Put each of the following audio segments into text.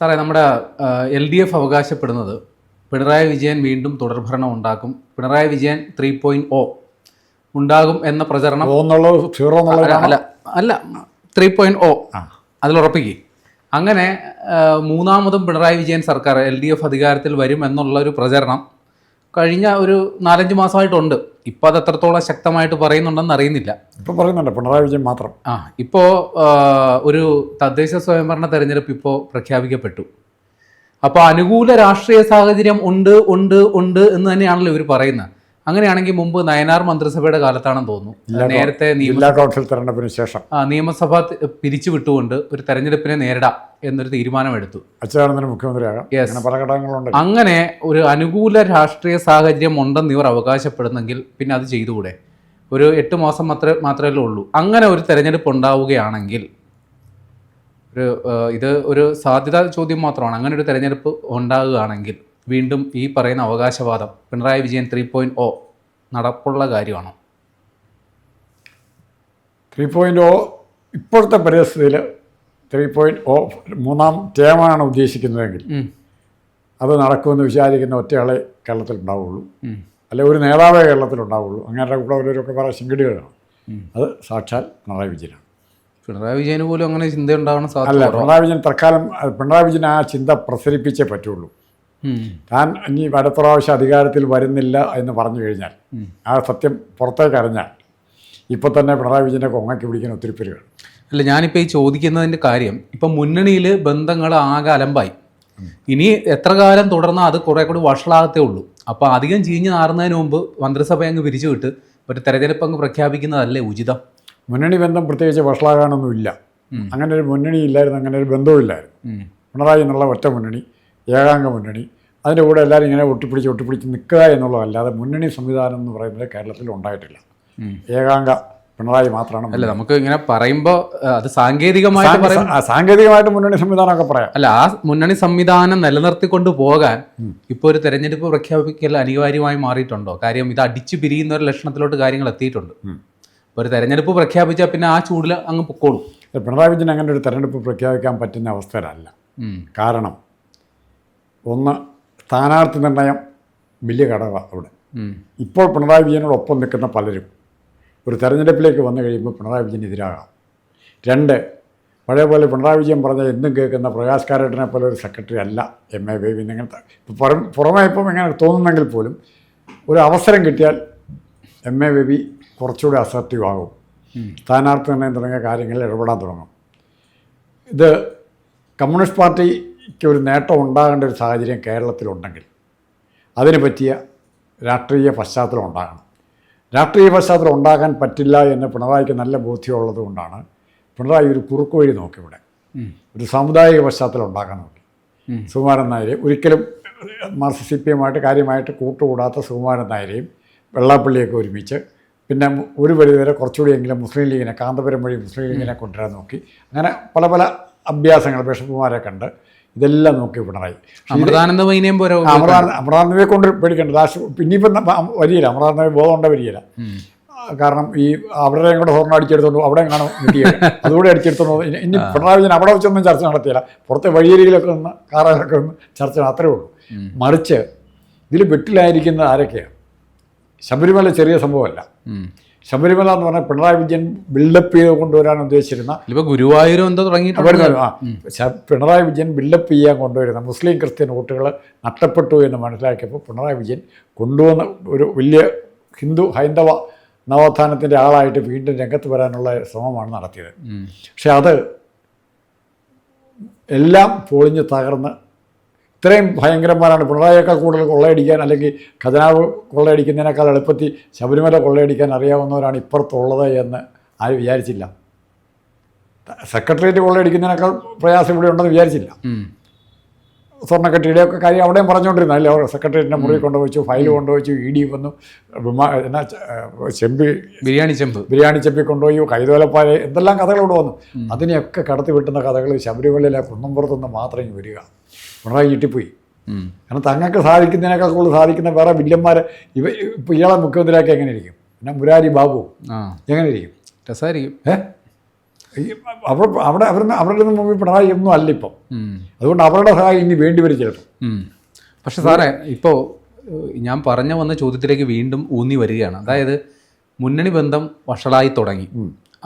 സാറേ നമ്മുടെ L D F അവകാശപ്പെടുന്നത് പിണറായി വിജയൻ വീണ്ടും തുടർഭരണം ഉണ്ടാക്കും. Pinarayi Vijayan three point O ഉണ്ടാകും എന്ന പ്രചരണം അല്ല അല്ല ത്രീ പോയിന്റ് ഒ അതിൽ ഉറപ്പിക്കുക അങ്ങനെ മൂന്നാമതും പിണറായി വിജയൻ സർക്കാർ എൽ ഡി എഫ് അധികാരത്തിൽ വരും എന്നുള്ള ഒരു പ്രചരണം കഴിഞ്ഞ ഒരു നാലഞ്ച് മാസമായിട്ടുണ്ട്. ഇപ്പോൾ അത് എത്രത്തോളം ശക്തമായിട്ട് പറയുന്നുണ്ടെന്ന് അറിയുന്നില്ല. ഇപ്പോൾ പറയുന്നുണ്ട്. പിണറായി വിജയൻ മാത്രം. ആ ഇപ്പോൾ ഒരു തദ്ദേശ സ്വയംഭരണ തെരഞ്ഞെടുപ്പ് ഇപ്പോൾ പ്രഖ്യാപിക്കപ്പെട്ടു. അപ്പോൾ അനുകൂല രാഷ്ട്രീയ സാഹചര്യം ഉണ്ട് ഉണ്ട് ഉണ്ട് എന്ന് തന്നെയാണല്ലോ ഇവർ പറയുന്നത്. അങ്ങനെയാണെങ്കിൽ മുമ്പ് നയനാർ മന്ത്രിസഭയുടെ കാലത്താണെന്ന് തോന്നുന്നു. നേരത്തെ തെരഞ്ഞെടുപ്പിന് ശേഷം. ആ, നിയമസഭ പിരിച്ചുവിട്ടുകൊണ്ട് പിരിച്ചു വിട്ടുകൊണ്ട് ഒരു തെരഞ്ഞെടുപ്പിനെ നേരിടാം എന്നൊരു തീരുമാനമെടുത്തു. മുഖ്യമന്ത്രിയാകാം. അങ്ങനെ ഒരു അനുകൂല രാഷ്ട്രീയ സാഹചര്യം ഉണ്ടെന്ന് ഇവർ അവകാശപ്പെടുന്നെങ്കിൽ പിന്നെ അത് ചെയ്തുകൂടെ? ഒരു എട്ട് മാസം മാത്രമേ മാത്രമേ ഉള്ളൂ. അങ്ങനെ ഒരു തെരഞ്ഞെടുപ്പ് ഉണ്ടാവുകയാണെങ്കിൽ ഒരു ഇത് ഒരു സാധ്യതാ ചോദ്യം മാത്രമാണ്. അങ്ങനെ ഒരു തെരഞ്ഞെടുപ്പ് ഉണ്ടാകുകയാണെങ്കിൽ വീണ്ടും ഈ പറയുന്ന അവകാശവാദം Pinarayi Vijayan three point O നടപ്പുള്ള കാര്യമാണോ? ത്രീ പോയിന്റ് ഒ ഇപ്പോഴത്തെ പരിസ്ഥിതിയിൽ ത്രീ പോയിന്റ് ഒ മൂന്നാം ടേമാണ് ഉദ്ദേശിക്കുന്നതെങ്കിൽ അത് നടക്കുമെന്ന് വിചാരിക്കുന്ന ഒറ്റയാളെ ഉം. അല്ലെ ഒരു നേതാവേ കേരളത്തിൽ ഉണ്ടാവുള്ളൂ. അങ്ങനെ കൂടെ അവരൊക്കെ വേറെ ശങ്കടികളാണ്. അത് സാക്ഷാൽ പിണറായി വിജയനാണ്. പിണറായി വിജയന് പോലും അങ്ങനെ ചിന്ത ഉണ്ടാവണം അല്ല പിണറായി വിജയൻ തൽക്കാലം പിണറായി വിജയൻ ആ ചിന്ത പ്രസരിപ്പിച്ചേ പറ്റുള്ളൂ. താൻ ഇനി അടുത്ത പ്രാവശ്യം അധികാരത്തിൽ വരുന്നില്ല എന്ന് പറഞ്ഞു കഴിഞ്ഞാൽ ആ സത്യം പുറത്തേക്ക് അറിഞ്ഞാൽ ഇപ്പം തന്നെ പിണറായി വിജയന്റെ കൊങ്ങയ്ക്ക് പിടിക്കുന്ന ഒത്തിരി പേരുകൾ അല്ല ഞാനിപ്പോൾ ഈ ചോദിക്കുന്നതിന്റെ കാര്യം ഇപ്പം മുന്നണിയിൽ ബന്ധങ്ങൾ ആകെ അലമ്പായി. ഇനി എത്ര കാലം തുടർന്നാൽ അത് കുറെ കൂടി വഷളാകത്തേ ഉള്ളൂ. അപ്പോൾ അധികം ചീഞ്ഞ് നാറുന്നതിന് മുമ്പ് മന്ത്രിസഭ അങ്ങ് പിരിച്ചു വിട്ട് ഒരു തെരഞ്ഞെടുപ്പ് അങ്ങ് പ്രഖ്യാപിക്കുന്നതല്ലേ ഉചിതം? മുന്നണി ബന്ധം പ്രത്യേകിച്ച് വഷളാകാനൊന്നുമില്ല അങ്ങനെ ഒരു മുന്നണി ഇല്ലായിരുന്നു അങ്ങനെ ഒരു ബന്ധവും ഇല്ലായിരുന്നു. പിണറായി എന്നുള്ള ഒറ്റ മുന്നണി ഏകാംഗ മുന്നണി അതിന്റെ കൂടെ എല്ലാവരും ഇങ്ങനെ ഒട്ടിപ്പിടിച്ച് ഒട്ടിപ്പിടിച്ച് നിൽക്കുക എന്നുള്ളതല്ലാതെ മുന്നണി സംവിധാനം എന്ന് പറയുന്നത് കേരളത്തിൽ ഉണ്ടായിട്ടില്ല. ഏകാംഗ പിണറായി മാത്രമാണ് അല്ല നമുക്ക് ഇങ്ങനെ പറയുമ്പോൾ അത് സാങ്കേതികമായിട്ട് പറയാം സാങ്കേതികമായിട്ട് മുന്നണി സംവിധാനമൊക്കെ പറയാം. അല്ല ആ മുന്നണി സംവിധാനം നിലനിർത്തിക്കൊണ്ട് പോകാൻ ഇപ്പോൾ ഒരു തെരഞ്ഞെടുപ്പ് പ്രഖ്യാപിക്കൽ അനിവാര്യമായി മാറിയിട്ടുണ്ടോ? കാര്യം ഇത് അടിച്ചു പിരിയുന്ന ഒരു ലക്ഷണത്തിലോട്ട് കാര്യങ്ങൾ എത്തിയിട്ടുണ്ട്. ഒരു തെരഞ്ഞെടുപ്പ് പ്രഖ്യാപിച്ചാൽ പിന്നെ ആ ചൂടിൽ അങ്ങ് പൊക്കോളും. പിണറായി വിജയൻ അങ്ങനെ ഒരു തെരഞ്ഞെടുപ്പ് പ്രഖ്യാപിക്കാൻ പറ്റുന്ന അവസ്ഥയിലല്ല. കാരണം ഒന്ന് സ്ഥാനാർത്ഥി നിർണയം വലിയ ഘടകമാണ് അവിടെ. ഇപ്പോൾ പിണറായി വിജയനോട് ഒപ്പം നിൽക്കുന്ന പലരും ഒരു തെരഞ്ഞെടുപ്പിലേക്ക് വന്നു കഴിയുമ്പോൾ പിണറായി വിജയൻ എതിരാകാം. രണ്ട് പഴയ പോലെ പിണറായി വിജയൻ പറഞ്ഞ എന്നും കേൾക്കുന്ന പ്രകാശ് കാരട്ടിനെ പോലെ ഒരു സെക്രട്ടറി അല്ല എം എ ബേബി ഇങ്ങനത്തെ ഇപ്പം പുറം പുറമെ ഇപ്പം ഇങ്ങനെ തോന്നുന്നെങ്കിൽ പോലും ഒരു അവസരം കിട്ടിയാൽ എം എ ബേബി കുറച്ചുകൂടി അസർട്ടീവ് ആകും സ്ഥാനാർത്ഥി നിർണയം തുടങ്ങിയ കാര്യങ്ങളിൽ ഇടപെടാൻ തുടങ്ങും. ഇത് കമ്മ്യൂണിസ്റ്റ് പാർട്ടിക്ക് ഒരു നേട്ടം ഉണ്ടാകേണ്ട ഒരു സാഹചര്യം കേരളത്തിലുണ്ടെങ്കിൽ അതിന് പറ്റിയ രാഷ്ട്രീയ പശ്ചാത്തലം ഉണ്ടാകണം. രാഷ്ട്രീയ പശ്ചാത്തലം ഉണ്ടാകാൻ പറ്റില്ല എന്ന് പിണറായിക്ക് നല്ല ബോധ്യമുള്ളത് കൊണ്ടാണ് പിണറായി ഒരു കുറുക്കുവഴി നോക്കി ഇവിടെ. ഒരു സാമുദായിക പശ്ചാത്തലം ഉണ്ടാക്കാൻ നോക്കി. സുകുമാരൻ നായരെ ഒരിക്കലും മാർസി സി പി എമ്മായിട്ട് കാര്യമായിട്ട് കൂട്ടുകൂടാത്ത സുകുമാരൻ നായരെയും വെള്ളാപ്പള്ളിയൊക്കെ ഒരുമിച്ച് പിന്നെ ഒരു പരിധിവരെ കുറച്ചുകൂടിയെങ്കിലും മുസ്ലിം ലീഗിനെ കാന്തപുരം വഴി മുസ്ലിം ലീഗിനെ കൊണ്ടുവരാൻ നോക്കി. അങ്ങനെ പല പല അഭ്യാസങ്ങൾ ബിഷപ്പുമാരെ കണ്ട് ഇതെല്ലാം നോക്കി പിണറായി. അമൃതാനന്ദ മൈനയും പോരോ അമൃതാനന്ദ അമൃതാനന്ദയെ കൊണ്ട് പേടിക്കേണ്ട. ദാശ ഇനിയിപ്പം വരികയില്ല. ബോധമുണ്ട വരികയില്ല. കാരണം ഈ അവരുടെയും കൂടെ ഹോർണ അടിച്ചെടുത്തോണ്ട് അവിടെ കാണും കിട്ടിയത് അതുകൂടെ അടിച്ചെടുത്തോണ്ട് ഇനി- പിണറായി വിജയൻ അവിടെ വെച്ചൊന്നും ചർച്ച നടത്തിയില്ല. പുറത്തെ വഴിയരികിലൊക്കെ നിന്ന് കാറുകളൊക്കെ ഒന്ന് ചർച്ച അത്രേ ഉള്ളൂ. മറിച്ച് ഇതിൽ വെട്ടിലായിരിക്കുന്ന ആരൊക്കെയാണ് ശബരിമല ചെറിയ സംഭവമല്ല. ശബരിമല എന്ന് പറഞ്ഞാൽ പിണറായി വിജയൻ ബിൽഡപ്പ് ചെയ്ത് കൊണ്ടുവരാൻ ഉദ്ദേശിച്ചിരുന്ന ഇപ്പോൾ ഗുരുവായൂരും എന്തോ തുടങ്ങി ആ പിണറായി വിജയൻ ബിൽഡപ്പ് ചെയ്യാൻ കൊണ്ടുവരുന്ന മുസ്ലിം ക്രിസ്ത്യൻ വോട്ടുകൾ നഷ്ടപ്പെട്ടു എന്ന് മനസ്സിലാക്കിയപ്പോൾ പിണറായി വിജയൻ കൊണ്ടുവന്ന ഒരു വലിയ ഹിന്ദു ഹൈന്ദവ നവോത്ഥാനത്തിന്റെ ആളായിട്ട് വീണ്ടും രംഗത്ത് വരാനുള്ള ശ്രമമാണ് നടത്തിയത്. പക്ഷെ അത് എല്ലാം പൊളിഞ്ഞ് തകർന്ന് ഇത്രയും ഭയങ്കരന്മാരാണ്. പിണറായിയേക്കാൾ കൂടുതൽ കൊള്ളയടിക്കാൻ അല്ലെങ്കിൽ ഖജനാവ് കൊള്ളയടിക്കുന്നതിനേക്കാൾ എളുപ്പത്തിൽ ശബരിമല കൊള്ളയടിക്കാൻ അറിയാവുന്നവരാണ് ഇപ്പുറത്തുള്ളത് എന്ന് ആരും വിചാരിച്ചില്ല. സെക്രട്ടേറിയറ്റ് കൊള്ളയടിക്കുന്നതിനേക്കാൾ പ്രയാസം ഇവിടെ ഉണ്ടെന്ന് വിചാരിച്ചില്ല. ഉം. സ്വർണക്കട്ടിയുടെ ഒക്കെ കാര്യം അവിടെയും പറഞ്ഞുകൊണ്ടിരുന്നു. അല്ലേ? അവർ സെക്രട്ടേറിയറ്റിന്റെ മുറി കൊണ്ടുവച്ചു ഫയൽ കൊണ്ടുവച്ചു ഇ ഡി വന്നു. എന്നാ ഏഹ് ചെമ്പി ബിരിയാണി ചെമ്പ്. ബിരിയാണി ചെമ്പി കൊണ്ടുപോയി കൈതോലപ്പായ എന്തെല്ലാം കഥകൾ ഇവിടെ വന്നു അതിനെയൊക്കെ കടത്തി വിട്ടുന്ന കഥകൾ ശബരിമലയിലെ കുന്നമ്പുറത്തുനിന്ന് മാത്രം ഇങ്ങ് വരിക. പിണറായി ചീട്ടിപ്പോയി കാരണം തങ്ങൾക്ക് സാധിക്കുന്നതിനേക്കാൾ കൂടുതൽ സാധിക്കുന്ന വേറെ വില്ലന്മാർ ഇവ ഇപ്പോൾ ഇയാളെ മുഖ്യമന്ത്രിയാക്കി എങ്ങനെ ഇരിക്കും? പിന്നെ മുരാരി ബാബു എങ്ങനെ ഇരിക്കും? രസമായിരിക്കും ഏ? ഈ അവർ അവിടെ അവർ അവരുടെ മുമ്പിൽ പിണറായി ഒന്നും അല്ല ഇപ്പം. അതുകൊണ്ട് അവരുടെ സഹായം ഇനി വേണ്ടി വരും ചിലപ്പോൾ. പക്ഷെ സാറേ ഇപ്പോൾ ഞാൻ പറഞ്ഞു വന്ന ചോദ്യത്തിലേക്ക് വീണ്ടും ഊന്നി വരികയാണ്. അതായത് മുന്നണി ബന്ധം വഷളായി തുടങ്ങി.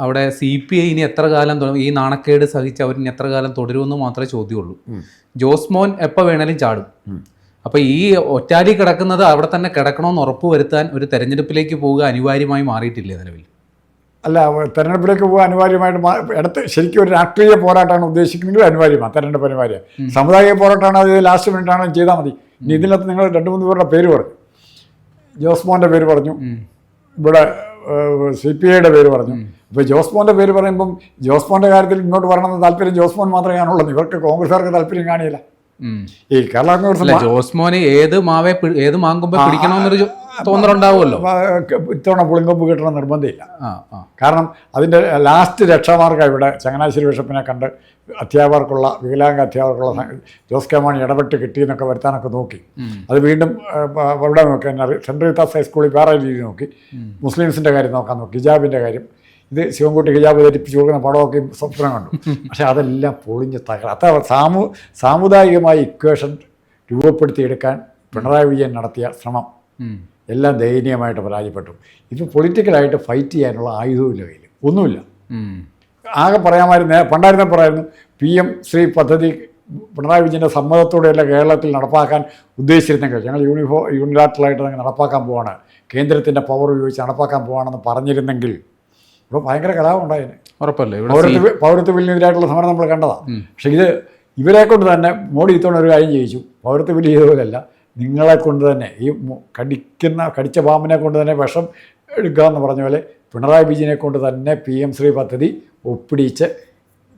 അവിടെ സി പി ഐ ഇനി എത്ര കാലം തുടങ്ങി ഈ നാണക്കേട് സഹിച്ച് അവർ ഇനി എത്ര കാലം തുടരുമെന്ന് മാത്രമേ ചോദ്യമുള്ളൂ. ജോസ്മോൻ എപ്പോൾ വേണേലും ചാടും. അപ്പോൾ ഈ ഒറ്റാലി കിടക്കുന്നത് അവിടെ തന്നെ കിടക്കണമെന്ന് ഉറപ്പ് വരുത്താൻ ഒരു തെരഞ്ഞെടുപ്പിലേക്ക് പോവുക അനിവാര്യമായി മാറിയിട്ടില്ലേ നിലവിൽ? അല്ല തെരഞ്ഞെടുപ്പിലേക്ക് പോകാൻ അനിവാര്യമായിട്ട് ഇടത്ത് ശരിക്കും ഒരു രാഷ്ട്രീയ പോരാട്ടമാണ് ഉദ്ദേശിക്കുന്നതെങ്കിൽ അനിവാര്യമാണ് തെരഞ്ഞെടുപ്പ് അനിവാര്യം. സമുദായ പോരാട്ടമാണ് അത് ലാസ്റ്റ് മിനിറ്റ് ആണെങ്കിലും ചെയ്താൽ മതി. ഇനി ഇതിനകത്ത് നിങ്ങൾ രണ്ട് മൂന്ന് പേരുടെ പേര് പറഞ്ഞു. ജോസ്മോന്റെ പേര് പറഞ്ഞു. ഇവിടെ സി പി ഐയുടെ പേര് പറഞ്ഞു. ഇപ്പോൾ ജോസ്മോന്റെ പേര് പറയുമ്പം ജോസ്മോന്റെ കാര്യത്തിൽ ഇങ്ങോട്ട് വരണമെന്ന് താല്പര്യം ജോസ്മോൻ മാത്രമേ കാണുള്ളൂ. ഇവർക്ക് കോൺഗ്രസ്സുകാർക്ക് താല്പര്യം കാണിയില്ല. ഈ കേരള കോൺഗ്രസ് ജോസ്മോനെ ഏത് മാവേ ഏത് മാങ്കുമ്പോ പിടിക്കണമെന്നൊരു തോന്നലുണ്ടാവുമല്ലോ? ഇത്തവണ പുളിങ്കൊമ്പ് കിട്ടണം നിർബന്ധമില്ല. കാരണം അതിന്റെ ലാസ്റ്റ് രക്ഷാമാർഗം ഇവിടെ ചങ്ങനാശ്ശേരി ബിഷപ്പിനെ കണ്ട് അധ്യാപകർക്കുള്ള വികലാംഗ അധ്യാപകർക്കുള്ള ജോസ് കെ മാണി ഇടപെട്ട് കിട്ടിയെന്നൊക്കെ വരുത്താനൊക്കെ നോക്കി. അത് വീണ്ടും അവിടെ ഇവിടെ നോക്കി. സെൻട്രൽ വിത്താസ് ഹൈസ്കൂളിൽ വേറെ രീതി നോക്കി. മുസ്ലിംസിന്റെ കാര്യം നോക്കാൻ നോക്കി ഹിജാബിന്റെ കാര്യം. ഇത് ശിവൻകുട്ടി ഹിജാബ് ധരിപ്പിച്ച് കൊടുക്കുന്ന പടമൊക്കെ സ്വപ്നം കണ്ടു. പക്ഷെ അതെല്ലാം പൊളിഞ്ഞ് തകർ അത്ര സാമു സാമുദായികമായ ഇക്വേഷൻ രൂപപ്പെടുത്തിയെടുക്കാൻ പിണറായി വിജയൻ നടത്തിയ ശ്രമം എല്ലാം ദയനീയമായിട്ട് പരാജയപ്പെട്ടു. ഇത് പൊളിറ്റിക്കലായിട്ട് ഫൈറ്റ് ചെയ്യാനുള്ള ആയുധവുമില്ല കയ്യിൽ. ഒന്നുമില്ല. ആകെ പറയാമായിരുന്നു പണ്ടായിരുന്ന പറയായിരുന്നു പി എം ശ്രീ പദ്ധതി പിണറായി വിജയന്റെ സമ്മതത്തോടെയല്ല കേരളത്തിൽ നടപ്പാക്കാൻ ഉദ്ദേശിച്ചിരുന്നെങ്കിൽ ഞങ്ങൾ യൂണിഫോ യൂണിലാറ്ററലായിട്ട് നടപ്പാക്കാൻ പോവാണ്. കേന്ദ്രത്തിന്റെ പവർ ഉപയോഗിച്ച് നടപ്പാക്കാൻ പോവാണെന്ന് പറഞ്ഞിരുന്നെങ്കിൽ ഇവിടെ ഭയങ്കര കലാപം ഉണ്ടായിന്. ഉറപ്പല്ലേ? പൗരത്വ പൗരത്വ ബില്ലിനെതിരായിട്ടുള്ള സമരം നമ്മൾ കണ്ടതാണ് പക്ഷേ ഇത് ഇവരെ കൊണ്ട് തന്നെ മോഡി ഇത്തവണ ഒരു കാര്യം ചെയ്യിച്ചു. പൗരത്വ ബില്ല് ചെയ്തപോലല്ല നിങ്ങളെ കൊണ്ട് തന്നെ ഈ കടിക്കുന്ന കടിച്ച പാമ്പിനെ കൊണ്ട് തന്നെ വിഷം എടുക്കുക എന്ന് പറഞ്ഞ പോലെ പിണറായി വിജയനെ കൊണ്ട് തന്നെ പി എം ശ്രീ പദ്ധതി ഒപ്പിടിച്ച്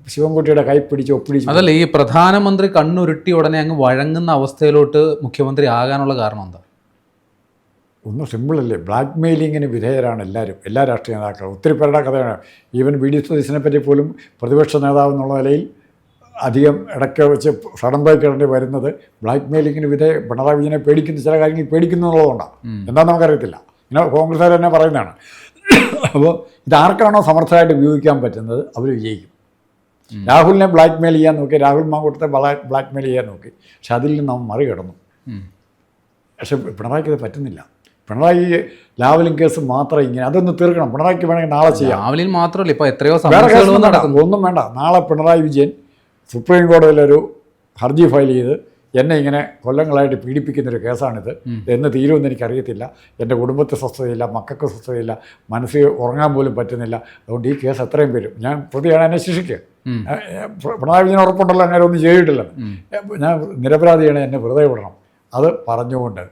ശിവൻകുട്ടിയുടെ കൈ പിടിച്ച് ഒപ്പിടിച്ച് അതല്ല ഈ പ്രധാനമന്ത്രി കണ്ണുരുട്ടി ഉടനെ അങ്ങ് വഴങ്ങുന്ന അവസ്ഥയിലോട്ട് മുഖ്യമന്ത്രി ആകാനുള്ള കാരണം എന്താ? ഒന്നും സിമ്പിളല്ലേ ബ്ലാക്ക് മെയിലിങ്ങിന് വിധേയരാണ് എല്ലാവരും എല്ലാ രാഷ്ട്രീയ നേതാക്കളും. ഒത്തിരി പേരുടെ കഥയാണ്. ഈവൻ വി ഡി സതീശനെ പറ്റി പോലും പ്രതിപക്ഷ നേതാവ് എന്നുള്ള നിലയിൽ അധികം ഇടയ്ക്ക് വെച്ച് ബ്രേക്ക് വരുന്നത് ബ്ലാക്ക് മെയിലിങ്ങിന് വിധേയ പിണറായി വിജയനെ പേടിക്കുന്ന ചില കാര്യങ്ങൾ പേടിക്കുന്നു എന്നുള്ളതുകൊണ്ടാണ്. എന്താണെന്ന് നമുക്കറിയത്തില്ല. ഇങ്ങനെ കോൺഗ്രസ്സുകാർ തന്നെ പറയുന്നതാണ്. അപ്പോൾ ഇതാർക്കാണോ സമർത്ഥമായിട്ട് ഉപയോഗിക്കാൻ പറ്റുന്നത്? അവർ വിജയിക്കും. രാഹുലിനെ ബ്ലാക്ക് മെയിൽ ചെയ്യാൻ നോക്കി രാഹുൽ മാങ്കൂട്ടത്തെ ബ്ലാക്ക് ബ്ലാക്ക് മെയിൽ ചെയ്യാൻ നോക്കി. പക്ഷെ അതിൽ നിന്ന് അവൻ മറികടന്നു. പക്ഷെ പിണറായിക്ക് ഇത് പറ്റുന്നില്ല. പിണറായി ലാവലിംഗ് കേസ് മാത്രം ഇങ്ങനെ അതൊന്ന് തീർക്കണം. പിണറായിക്ക് വേണമെങ്കിൽ നാളെ ചെയ്യാം. ലാവലിൻ മാത്രമല്ല ഇപ്പോൾ എത്രയോ നടക്കും. ഒന്നും വേണ്ട. നാളെ പിണറായി വിജയൻ സുപ്രീം കോടതിയിലൊരു ഹർജി ഫയൽ ചെയ്ത് എന്നെ ഇങ്ങനെ കൊല്ലങ്ങളായിട്ട് പീഡിപ്പിക്കുന്നൊരു കേസാണിത്. എന്ന് തീരുമെന്ന് എനിക്കറിയത്തില്ല. എന്റെ കുടുംബത്തെ സ്വസ്ഥതയില്ല മക്കൾക്ക് സ്വസ്ഥതയില്ല മനസ്സിൽ ഉറങ്ങാൻ പോലും പറ്റുന്നില്ല. അതുകൊണ്ട് ഈ കേസ് എത്രയും വരും ഞാൻ പ്രതിയാണ് എന്നെ ശിക്ഷിക്കുക പിണറായി വിജയൻ ഉറപ്പുണ്ടല്ലോ അങ്ങനെ ഒന്നും ചെയ്തിട്ടില്ല ഞാൻ നിരപരാധിയാണ് എന്നെ വെറുതെ വിടണം. അത് പറഞ്ഞുകൊണ്ട്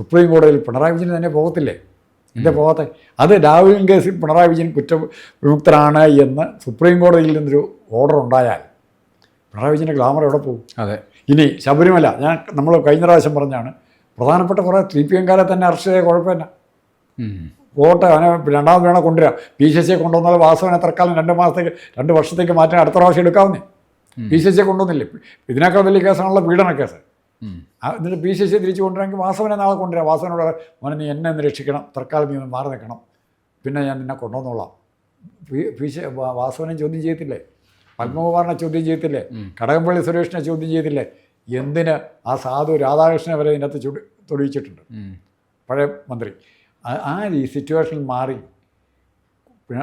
സുപ്രീം കോടതിയിൽ പിണറായി വിജയൻ തന്നെ പോകത്തില്ലേ? എന്റെ പോകാത്ത? അത് ഡാവിൻ കേസിൽ പിണറായി വിജയൻ കുറ്റ വിമുക്തരാണ് എന്ന് സുപ്രീം കോടതിയിൽ നിന്നൊരു ഓർഡർ ഉണ്ടായാൽ പിണറായി വിജയന്റെ ഗ്ലാമർ എവിടെ പോകും? അതെ. ഇനി ശബരിമല ഞാൻ നമ്മൾ കഴിഞ്ഞ പ്രാവശ്യം പറഞ്ഞാണ് പ്രധാനപ്പെട്ട കുറേ സി പി എംകാരെ തന്നെ അറസ്റ്റ് ചെയ്ത കുഴപ്പമില്ല ഉം. പോട്ടെ അവനെ രണ്ടാമത് വേണം കൊണ്ടുവരാം. പി സി സിയെ കൊണ്ടുവന്നാൽ വാസവനെ തൽക്കാലം രണ്ട് മാസത്തേക്ക് രണ്ട് വർഷത്തേക്ക് മാറ്റാൻ അടുത്ത പ്രാവശ്യം എടുക്കാവുന്നേ. പി സി സിയെ കൊണ്ടുവന്നില്ലേ? ഇതിനേക്കാൾ വലിയ കേസാണല്ലോ പീഡന കേസ്. എന്നിട്ട് പി സി സിയെ തിരിച്ചു കൊണ്ടുവരാമെങ്കിൽ വാസവനെ നാളെ കൊണ്ടുവരാം. വാസവനോട് മോനെ നീ എന്നെ ഒന്ന് രക്ഷിക്കണം. തൽക്കാലം നീ ഒന്ന് മാറി നിൽക്കണം. പിന്നെ ഞാൻ നിന്നെ കൊണ്ടുവന്നോളാം. പി ശ സി വാസവനെ ചോദ്യം ചെയ്യത്തില്ലേ? പത്മകുമാറിനെ ചോദ്യം ചെയ്യത്തില്ലേ? കടകംപള്ളി സുരേഷിനെ ചോദ്യം ചെയ്തില്ലേ എന്തിന് ആ സാധു രാധാകൃഷ്ണനെ വരെ ഇതിനകത്ത് ചുടി തൊടിയിച്ചിട്ടുണ്ട് പഴയ മന്ത്രി. ആ- ഈ സിറ്റുവേഷനിൽ മാറി.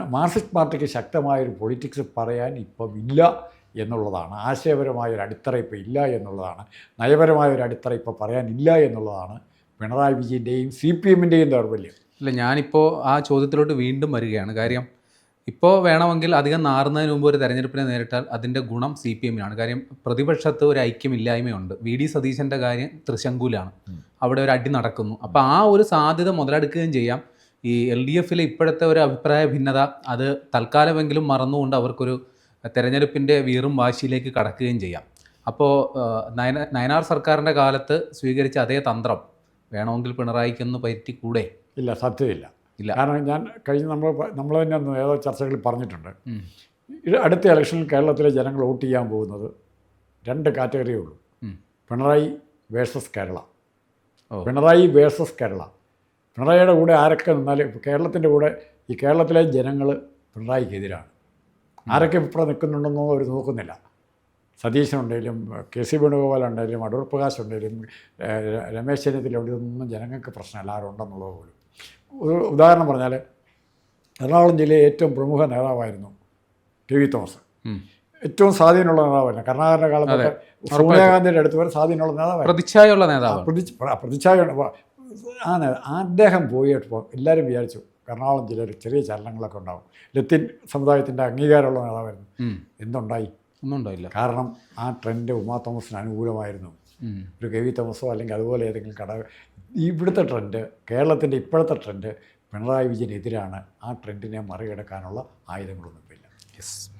മാർക്സിസ്റ്റ് പാർട്ടിക്ക് ശക്തമായൊരു പൊളിറ്റിക്സ് പറയാൻ ഇപ്പം ഇല്ല. എന്നുള്ളതാണ്. ആശയപരമായ ഒരു അടിത്തറ ഇപ്പോൾ ഇല്ല എന്നുള്ളതാണ്. നയപരമായ ഒരു അടിത്തറ ഇപ്പോൾ പറയാനില്ല എന്നുള്ളതാണ് പിണറായി വിജയന്റെയും സി പി എമ്മിന്റെയും ദൗർബല്യം. ഇല്ല ഞാനിപ്പോൾ ആ ചോദ്യത്തിലോട്ട് വീണ്ടും വരികയാണ്. കാര്യം ഇപ്പോൾ വേണമെങ്കിൽ അധികം നാറുന്നതിന് മുമ്പ് ഒരു തെരഞ്ഞെടുപ്പിനെ നേരിട്ടാൽ അതിന്റെ ഗുണം സി പി എമ്മിനാണ്. കാര്യം പ്രതിപക്ഷത്ത് ഒരു ഐക്യമില്ലായ്മയുണ്ട്. വി. ഡി. സതീശന്റെ കാര്യം തൃശങ്കൂലാണ്. അവിടെ ഒരു അടി നടക്കുന്നു. അപ്പോൾ ആ ഒരു സാധ്യത മുതലെടുക്കുകയും ചെയ്യാം. ഈ എൽ ഡി എഫിലെ ഇപ്പോഴത്തെ ഒരു അഭിപ്രായ ഭിന്നത അത് തൽക്കാലമെങ്കിലും മറന്നുകൊണ്ട് അവർക്കൊരു തെരഞ്ഞെടുപ്പിന്റെ വീറും വാശിയിലേക്ക് കടക്കുകയും ചെയ്യാം. അപ്പോൾ നയന നയനാർ സർക്കാരിന്റെ കാലത്ത് സ്വീകരിച്ച അതേ തന്ത്രം വേണമെങ്കിൽ പിണറായിക്കൊന്ന് കൂടെ ഇല്ല സത്യമില്ല. ഇല്ല. കാരണം ഞാൻ കഴിഞ്ഞ നമ്മൾ നമ്മൾ തന്നെ ഒന്ന് ഏതോ ചർച്ചകളിൽ പറഞ്ഞിട്ടുണ്ട്. അടുത്ത ഇലക്ഷനിൽ കേരളത്തിലെ ജനങ്ങൾ വോട്ട് ചെയ്യാൻ പോകുന്നത് രണ്ട് കാറ്റഗറിയേ ഉള്ളൂ. പിണറായി വേഴ്സസ് കേരള. പിണറായി വേഴ്സസ് കേരള. പിണറായിയുടെ കൂടെ ആരൊക്കെ നിന്നാലും ഇപ്പോൾ കേരളത്തിന്റെ കൂടെ ഈ കേരളത്തിലെ ജനങ്ങൾ പിണറായിക്കെതിരാണ്. ആരൊക്കെ ഇപ്പുറം നിൽക്കുന്നുണ്ടെന്നോ അവർ നോക്കുന്നില്ല. സതീശനുണ്ടെങ്കിലും കെ സി വേണുഗോപാൽ ഉണ്ടെങ്കിലും അടൂർ പ്രകാശ് ഉണ്ടെങ്കിലും രമേശ് ചെന്നിത്തല ഉണ്ട് ഇതൊന്നും ജനങ്ങൾക്ക് പ്രശ്നമല്ല. ആരുണ്ടെന്നുള്ളത് പോലും. ഒരു ഉദാഹരണം പറഞ്ഞാൽ എറണാകുളം ജില്ലയിലെ ഏറ്റവും പ്രമുഖ നേതാവായിരുന്നു ടി വി തോമസ്. ഏറ്റവും സ്വാധീനമുള്ള നേതാവായിരുന്നു. കർണാടക കാലം സോണിയാഗാന്ധിയുടെ അടുത്ത് വരെ സ്വാധീനമുള്ള നേതാവായിരുന്നു. പ്രതിച്ഛായുള്ള നേതാവ് പ്രതി പ്രതിച്ഛായ ആ നേതാവ് അദ്ദേഹം പോയപ്പോൾ എല്ലാവരും വിചാരിച്ചു എറണാകുളം ജില്ലയിൽ ചെറിയ ചലനങ്ങളൊക്കെ ഉണ്ടാവും. ലത്തീൻ സമുദായത്തിന്റെ അംഗീകാരമുള്ള നേതാവായിരുന്നു. എന്തുണ്ടായി? ഒന്നും ഉണ്ടായില്ല. കാരണം ആ ട്രെൻഡ് ഉമാ തോമസിന് അനുകൂലമായിരുന്നു. ഒരു കെ വി തോമസോ അല്ലെങ്കിൽ അതുപോലെ ഏതെങ്കിലും ഘടക ഇവിടുത്തെ ട്രെൻഡ് കേരളത്തിന്റെ ഇപ്പോഴത്തെ ട്രെൻഡ് പിണറായി വിജയനെതിരാണ് ആ ട്രെൻഡിനെ മറികടക്കാനുള്ള ആയുധങ്ങളൊന്നും ഇല്ല. യെസ്